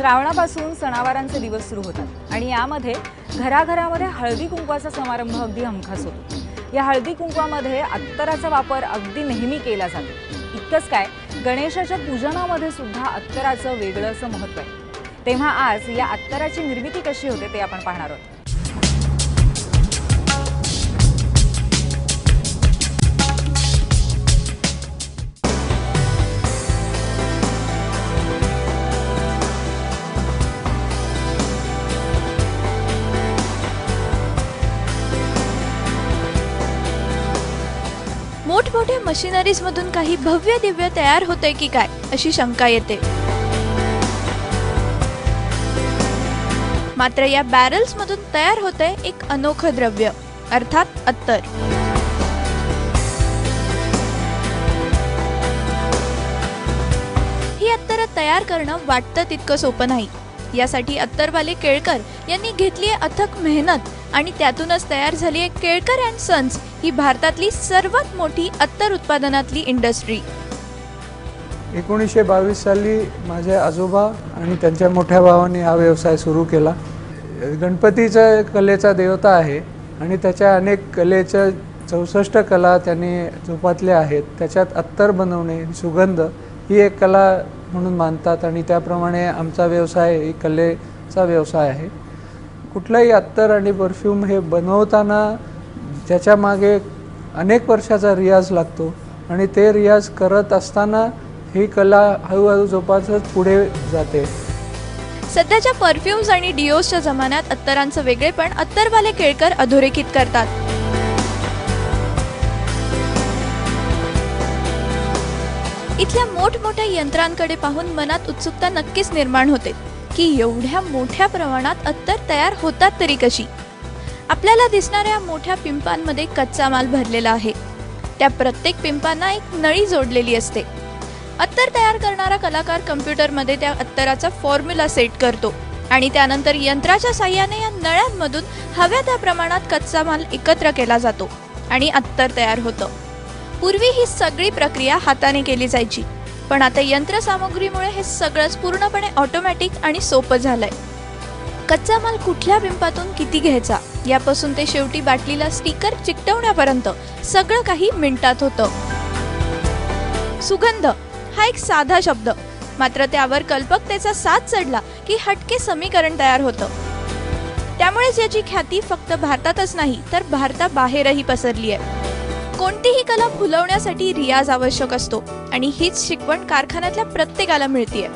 श्रावणापासून सणावारांचे दिवस सुरू होतात आणि यामध्ये घराघरामध्ये हळदी कुंकवाचा समारंभ अगदी हमखास होतो. या हळदी कुंकवामध्ये अत्तराचा वापर अगदी नेहमी केला जातो. इतकंच काय गणेशाच्या पूजनामध्ये सुद्धा अत्तराचं वेगळं असं महत्त्व आहे. तेव्हा आज या अत्तराची निर्मिती कशी होते ते आपण पाहणार आहोत. मोठ्या मशिनरीज मधून काही भव्य दिव्य तयार होते की काय अशी शंका येते. मात्र या बॅरल्स मधून तयार होते एक अनोखं द्रव्य अर्थात अत्तर. ही अत्तर तयार करणं वाटतं तितकं सोपं नाही. यासाठी अत्तरवाले केळकर यांनी घेतली अथक मेहनत आणि त्यातूनच तयार झाली आहे केळकर अँड सन्स ही भारतातली सर्वात मोठी अत्तर उत्पादनातली इंडस्ट्री एकोणीसशे बावीस साली माझे आजोबा आणि त्यांच्या मोठ्या भावाने हा व्यवसाय सुरू केला. गणपतीचा कलेचा देवता आहे आणि त्याच्या अनेक कलेच्या चौसष्ट कला त्यांनी जोपातल्या आहेत. त्याच्यात अत्तर बनवणे सुगंध ही एक कला म्हणून मानतात आणि त्याप्रमाणे आमचा व्यवसाय ही कलेचा व्यवसाय आहे. कुठलंही अत्तर आणि परफ्यूम हे बनवताना त्याच्यामागे अनेक वर्षाचा रियाज लागतो. आणि ते रियाज करत असताना ही कला हळूहळू जोपासत पुढे जाते. सध्याच्या परफ्युम्स आणि डिओसच्या जमान्यात अत्तरांचं वेगळेपण अत्तरवाले केळकर अधोरेखित करतात. इथल्या मोठमोठ्या यंत्रांकडे पाहून मनात उत्सुकता नक्कीच निर्माण होते. की एवढ्या मोठ्या प्रमाणात अत्तर तयार होतात तरी कशी? आपल्याला दिसणाऱ्या मोठ्या पिंपांमध्ये कच्चा माल भरलेला आहे. त्या प्रत्येक पिंपांना एक नळी जोडलेली असते. अत्तर तयार करणारा कलाकार कम्प्युटरमध्ये त्या अत्तराचा फॉर्म्युला सेट करतो आणि त्यानंतर यंत्राच्या साह्याने या नळ्यांमधून हव्या त्या प्रमाणात कच्चा माल एकत्र केला जातो आणि अत्तर तयार होतं. पूर्वी ही सगळी प्रक्रिया हाताने केली जायची. पण आता यंत्रसामुग्रीमुळे हे सगळंच पूर्णपणे ऑटोमॅटिक आणि सोपं झालंय. कच्चा माल कुठल्या पिंपातून किती घ्यायचा? यापासून ते शेवटी बाटलीला स्टिकर चिकटवण्यापर्यंत सगळं काही मिनिटात होतं. सुगंध हा एक साधा शब्द. मात्र त्यावर कल्पकतेचा साथ चढला की हटके समीकरण तयार होतं. त्यामुळेच याची ख्याती फक्त भारतातच नाही तर भारताबाहेरही पसरली आहे कोणतीही कला फुलवण्यासाठी रियाज आवश्यक असतो आणि हीच शिकवण कारखान्यातल्या प्रत्येकाला मिळतीये.